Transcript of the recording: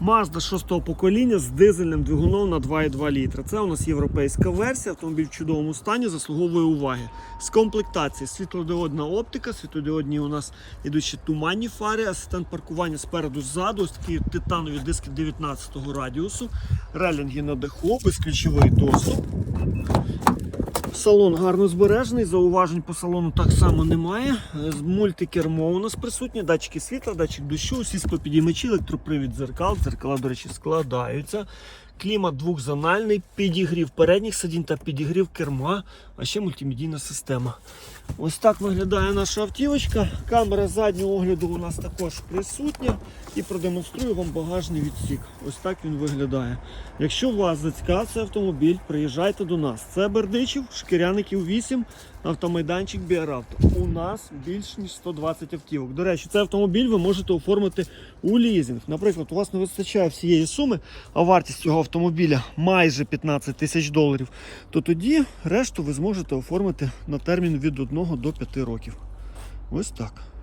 Mazda 6 покоління з дизельним двигуном на 2,2 літра. Це у нас європейська версія, автомобіль в чудовому стані, заслуговує уваги. З комплектації світлодіодна оптика, світлодіодні у нас ідуть ще туманні фари, асистент паркування спереду ззаду, ось такі титанові диски 19 го радіусу, релінги на даху, безключовий доступ. Салон гарно збережений, зауважень по салону так само немає. Мультикермо у нас присутнє, датчики світла, датчик дощу, всі склопідіймачі, електропривід дзеркал, дзеркала, до речі, складаються. Клімат двохзональний, підігрів передніх сидінь та підігрів керма, а ще мультимедійна система. Ось так виглядає наша автівочка. Камера заднього огляду у нас також присутня. І продемонструю вам багажний відсік. Ось так він виглядає. Якщо вас зацікавив цей автомобіль, приїжджайте до нас. Це Бердичів, Шкіряників 8, автомайданчик Біаравто. У нас більш ніж 120 автівок. До речі, цей автомобіль ви можете оформити у лізинг. Наприклад, у вас не вистачає всієї суми, а вартість цього автомобіля майже 15 тисяч доларів, то тоді решту ви зможете оформити на термін від 1 до 5 років. Ось так.